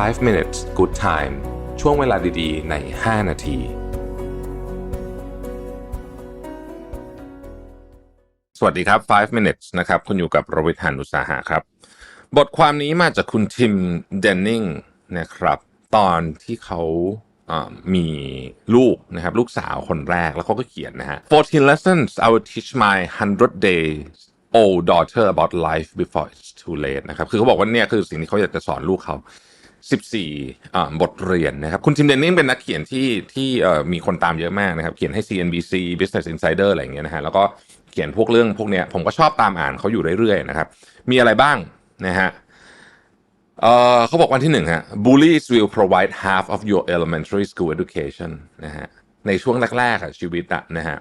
5 minutes good time ช่วงเวลาดีๆ ใน 5 นาที สวัสดีครับ 5 minutes นะครับ คุณอยู่กับโรวิทยานุสาหะครับ บทความนี้มาจากคุณทิมเดนนิงนะครับ ตอนที่เขาอ่ามีลูกนะครับลูกสาวคนแรกแล้วเขาก็เขียนนะฮะ 14 lessons I will teach my 100 days old daughter about life before it's too late นะครับ คือเขาบอกว่าเนี่ยคือสิ่งที่เขาอยากจะสอนลูกเขา 14อ่าบทเรียนนะครับ คุณทิมเดนนิงเป็นนักเขียนที่ที่เอ่อมีคนตามเยอะมากนะครับ เขียนให้ CNBC Business Insider อะไรอย่างเงี้ยนะฮะแล้วก็เขียนพวกเรื่องพวกเนี้ยผมก็ชอบตามอ่านเขาอยู่เรื่อยๆนะครับ มีอะไรบ้างนะฮะเอ่อเขาบอกวันที่หนึ่งฮะ bullies will provide half of your elementary school education นะฮะในช่วงแรกๆอะชีวิตอะนะฮะ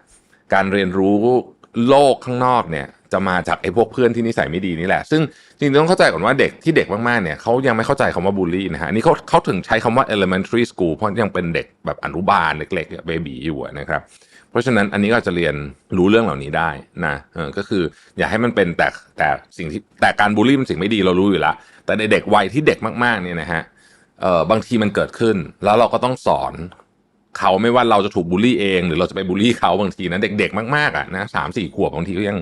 การเรียนรู้ โลกข้างนอกเนี่ยจะมาจากไอ้พวกเพื่อนที่นิสัยไม่ดีนี่แหละ ซึ่งจริงๆต้องเข้าใจก่อนว่าเด็กที่เด็กมากๆเนี่ยเขายังไม่เข้าใจคำว่าบูลลี่นะฮะนี่เขาเขาถึงใช้คำว่า elementary school เพราะยังเป็นเด็กแบบอนุบาลเล็กๆเบบีอยู่นะครับเพราะฉะนั้นอันนี้ก็จะเรียนรู้เรื่องเหล่านี้ได้นะเออก็คืออย่าให้มันเป็นแต่แต่สิ่งที่แต่การบูลลี่เป็นสิ่งไม่ดีเรารู้อยู่แล้วแต่ในเด็กวัยที่เด็กมากๆเนี่ยนะฮะเออบางทีมันเกิดขึ้นแล้วเราก็ต้องสอน เขาไม่ว่าเราจะถูกบูลลี่เอง หรือเราจะไปบูลลี่เขาบางทีนะเด็กๆ มากๆอะนะสามสี่ขวบบางทีก็ยัง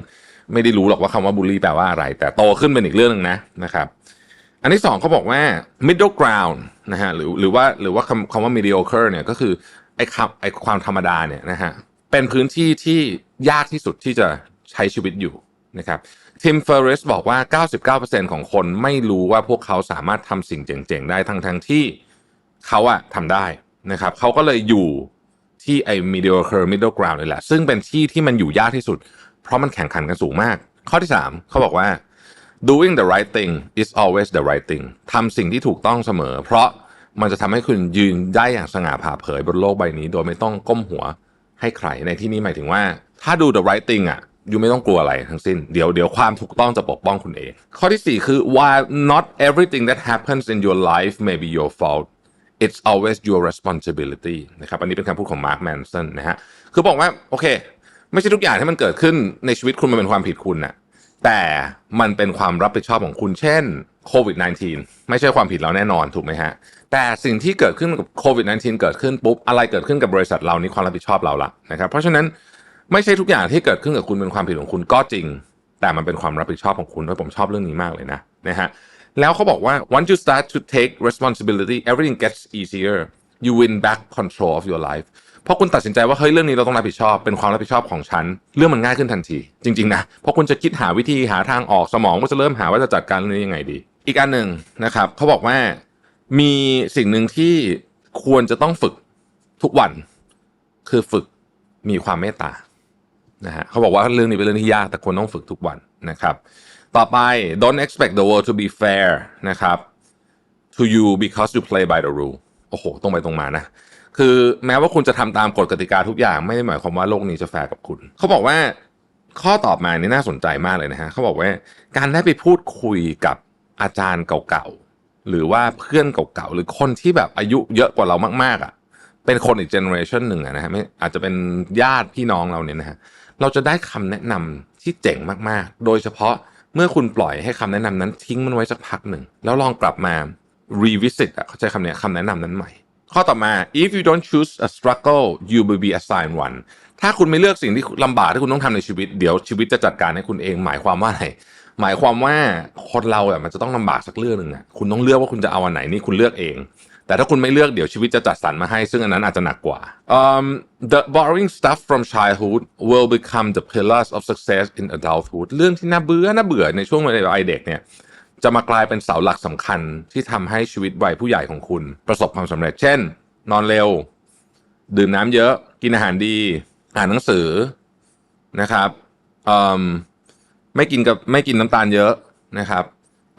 ไม่ได้รู้หรอกว่าคำว่าบูลลี่แปลว่าอะไร แต่โตขึ้นเป็นอีกเรื่องหนึ่งนะนะครับ อันที่สองเขาบอกว่า middle ground นะฮะหรือหรือว่าหรือว่าคำคำว่า mediocre เนี่ยก็คือไอ้คำไอ้ความธรรมดาเนี่ยนะฮะเป็นพื้นที่ที่ยากที่สุดที่จะใช้ชีวิตอยู่นะครับทิมเฟอร์เรสบอกว่า 99%ของคนไม่รู้ว่าพวกเขาสามารถทำสิ่งเจ๋งๆ ได้ทั้งทั้งที่เขาอะทำได้ นะครับเขาก็เลยอยู่ที่ไอ้ mediocre middle ground นี่แหละซึ่งเป็นที่ที่มันอยู่ยากที่สุด เพราะมันแข่งขันกันสูงมาก ข้อที่ 3เขาบอกว่า doing the right thing is always the right thing ทำสิ่งที่ถูกต้องเสมอ เพราะมันจะทำให้คุณยืนได้อย่างสง่าผ่าเผยบนโลกใบนี้ โดยไม่ต้องก้มหัวให้ใครในที่นี้หมายถึงว่า ถ้าดู the right thing อะยูไม่ต้องกลัวอะไรทั้งสิ้น เดี๋ยวเดี๋ยวความถูกต้องจะปกป้องคุณเอง ข้อที่ 4 คือ while not everything that happens in your life may be your fault it's always your responsibility นะครับอันนี้เป็นคำพูดของ Mark Manson นะฮะคือบอกว่าโอเค ไม่ใช่ทุกอย่างที่มันเกิดขึ้นในชีวิตคุณมันเป็นความผิดคุณนะแต่มันเป็นความรับผิดชอบของคุณ เช่นโควิด -19 ไม่ใช่ความผิดเราแน่นอนถูกไหมฮะแต่สิ่งที่เกิดขึ้นกับโควิด -19 เกิดขึ้นปุ๊บอะไรเกิดขึ้นกับบริษัทเรานี่ความรับผิดชอบเราละนะครับเพราะฉะนั้นไม่ใช่ทุกอย่างที่เกิดขึ้นกับคุณเป็นความผิดของคุณก็จริง แต่มันเป็นความรับผิดชอบของคุณด้วยผมชอบเรื่องนี้มากเลยนะนะฮะ แล้วเขาบอกว่า once you start to take responsibility everything gets easier you win back control of your life เพราะคุณตัดสินใจว่าเฮ้ยเรื่องนี้เราต้องรับผิดชอบ เป็นความรับผิดชอบของฉัน เรื่องมันง่ายขึ้นทันที จริงๆนะเพราะคุณจะคิดหาวิธีหาทางออกสมองก็จะเริ่มหาว่าจะจัดการเรื่องนี้ยังไงดี อีกอันหนึ่งนะครับเขาบอกว่ามีสิ่งหนึ่งที่ควรจะต้องฝึกทุกวัน คือฝึกมีความเมตตานะฮะเขาบอกว่าเรื่องนี้เป็นเรื่องที่ยากแต่ควรต้องฝึกทุกวันนะครับ ต่อไป don't expect the world to be fair นะครับ to you because you play by the rule โอ้โห ตรงไปตรงมานะ คือแม้ว่าคุณจะทำตามกฎกติกาทุกอย่างไม่ได้หมายความว่าโลกนี้จะแฟร์กับคุณ เขาบอกว่าข้อตอบมานี่น่าสนใจมากเลยนะฮะ เขาบอกว่าการได้ไปพูดคุยกับอาจารย์เก่าๆ หรือว่าเพื่อนเก่าๆ หรือคนที่แบบอายุเยอะกว่าเรามากๆอะ เป็นคนอีกเจเนอเรชันหนึ่งะนะฮะไม่อาจจะเป็นญาติพี่น้องเราเนี่ยนะฮะ เราจะได้คำแนะนำที่เจ๋งมากๆ โดยเฉพาะ เมื่อคุณปล่อยให้คำแนะนำนั้นทิ้งมันไว้สักพักหนึ่ง แล้วลองกลับมา revisit อะเขาใช้คำนี้คำแนะนำนั้นใหม่ ข้อต่อมา if you don't choose a struggle you will be assigned one ถ้าคุณไม่เลือกสิ่งที่ลำบากที่คุณต้องทำในชีวิต เดี๋ยวชีวิตจะจัดการให้คุณเอง หมายความว่าอะไรหมายความว่าคนเราอะมันจะต้องลำบากสักเรื่องหนึ่งอะคุณต้องเลือกว่าคุณจะเอาอันไหนนี่คุณเลือกเอง แต่ถ้าคุณไม่เลือกเดี๋ยวชีวิตจะจัดสรรมาให้ ซึ่งอันนั้นอาจจะหนักกว่า um, the boring stuff from childhood will become the pillars of success in adulthood เรื่องที่น่าเบื่อน่าเบื่อในช่วงวัยเด็กเนี่ยจะมากลายเป็นเสาหลักสำคัญที่ทำให้ชีวิตวัยผู้ใหญ่ของคุณ ประสบความสำเร็จ เช่น นอนเร็ว ดื่มน้ำเยอะ กินอาหารดี อ่านหนังสือนะครับไม่กินกับไม่กินน้ำตาลเยอะนะครับ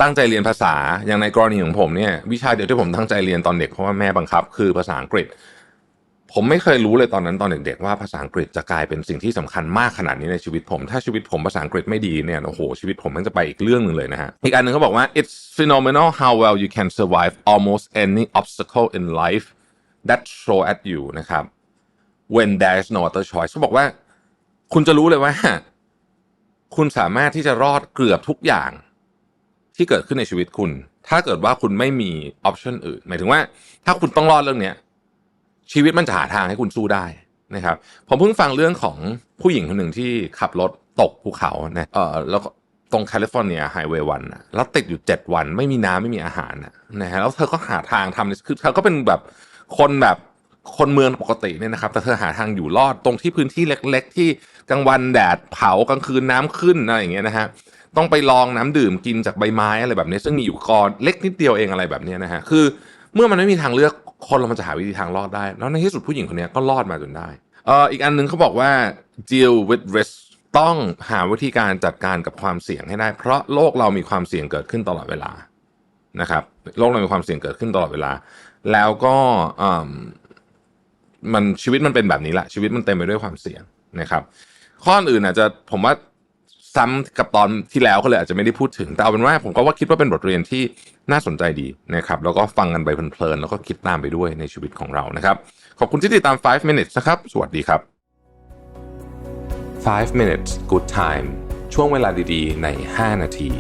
ตั้งใจเรียนภาษาอย่างในกรณีของผมเนี่ยวิชาเดียวที่ผมตั้งใจเรียนตอนเด็กเพราะว่าแม่บังคับ คือภาษาอังกฤษ ผมไม่เคยรู้เลยตอนนั้นตอนเด็กๆว่าภาษาอังกฤษจะกลายเป็นสิ่งที่สำคัญมากขนาดนี้ในชีวิตผม ถ้าชีวิตผมภาษาอังกฤษไม่ดีเนี่ยโอ้โหชีวิตผมมันจะไปอีกเรื่องหนึ่งเลยนะฮะอีกอันหนึ่งเขาบอกว่า it's phenomenal how well you can survive almost any obstacle in life that throw at you นะครับ when there is no other choice เขาบอกว่า คุณจะรู้เลยว่า คุณสามารถที่จะรอดเกือบทุกอย่าง ที่เกิดขึ้นในชีวิตคุณ ถ้าเกิดว่าคุณไม่มีออปชันอื่น หมายถึงว่า ถ้าคุณต้องรอดเรื่องเนี้ยชีวิตมันจะหาทางให้คุณสู้ได้นะครับ ผมเพิ่งฟังเรื่องของผู้หญิงคนหนึ่งที่ขับรถตกภูเขานะเออแล้วก็ตรงแคลิฟอร์เนียไฮเวย์วันะแล้วติดอยู่ 7 วัน ไม่มีน้ำไม่มีอาหารนะฮะแล้วเธอก็หาทางทำคือเธอก็เป็นแบบคนแบบคนเมืองปกติเนี่ยนะครับ แต่เธอหาทางอยู่รอดตรงที่พื้นที่เล็ก ๆ ที่กลางวันแดดเผากลางคืนน้ำขึ้นอะไรอย่างเงี้ยนะฮะ ต้องไปลองน้ำดื่มกินจากใบไม้อะไรแบบนี้ ซึ่งมีอยู่ก้อนเล็กนิดเดียวเองอะไรแบบนี้นะฮะคือเมื่อมันไม่มีทางเลือกคนเรามันจะหาวิธีทางรอดได้ แล้วในที่สุดผู้หญิงคนนี้ก็รอดมาจนได้เอ่ออีกอันหนึงเขาบอกว่า deal with risk ต้องหาวิธีการจัดการกับความเสี่ยงให้ได้ เพราะโลกเรามีความเสี่ยงเกิดขึ้นตลอดเวลานะครับ โลกเรามีความเสี่ยงเกิดขึ้นตลอดเวลา แล้วก็มันชีวิตมันเป็นแบบนี้แหละชีวิตมันเต็มไปด้วยความเสี่ยงนะครับ ข้ออื่นอาจจะผมว่า ซ้ำกับตอนที่แล้วก็เลยอาจจะไม่ได้พูดถึง แต่เอาเป็นว่าผมก็ว่าคิดว่าเป็นบทเรียนที่น่าสนใจดีนะครับ แล้วก็ฟังกันไปเพลินๆแล้วก็คิดตามไปด้วยในชีวิตของเรานะครับ ขอบคุณที่ติดตาม 5 minutes นะครับ สวัสดีครับ 5 minutes good time ช่วงเวลาดีๆ ใน 5 นาที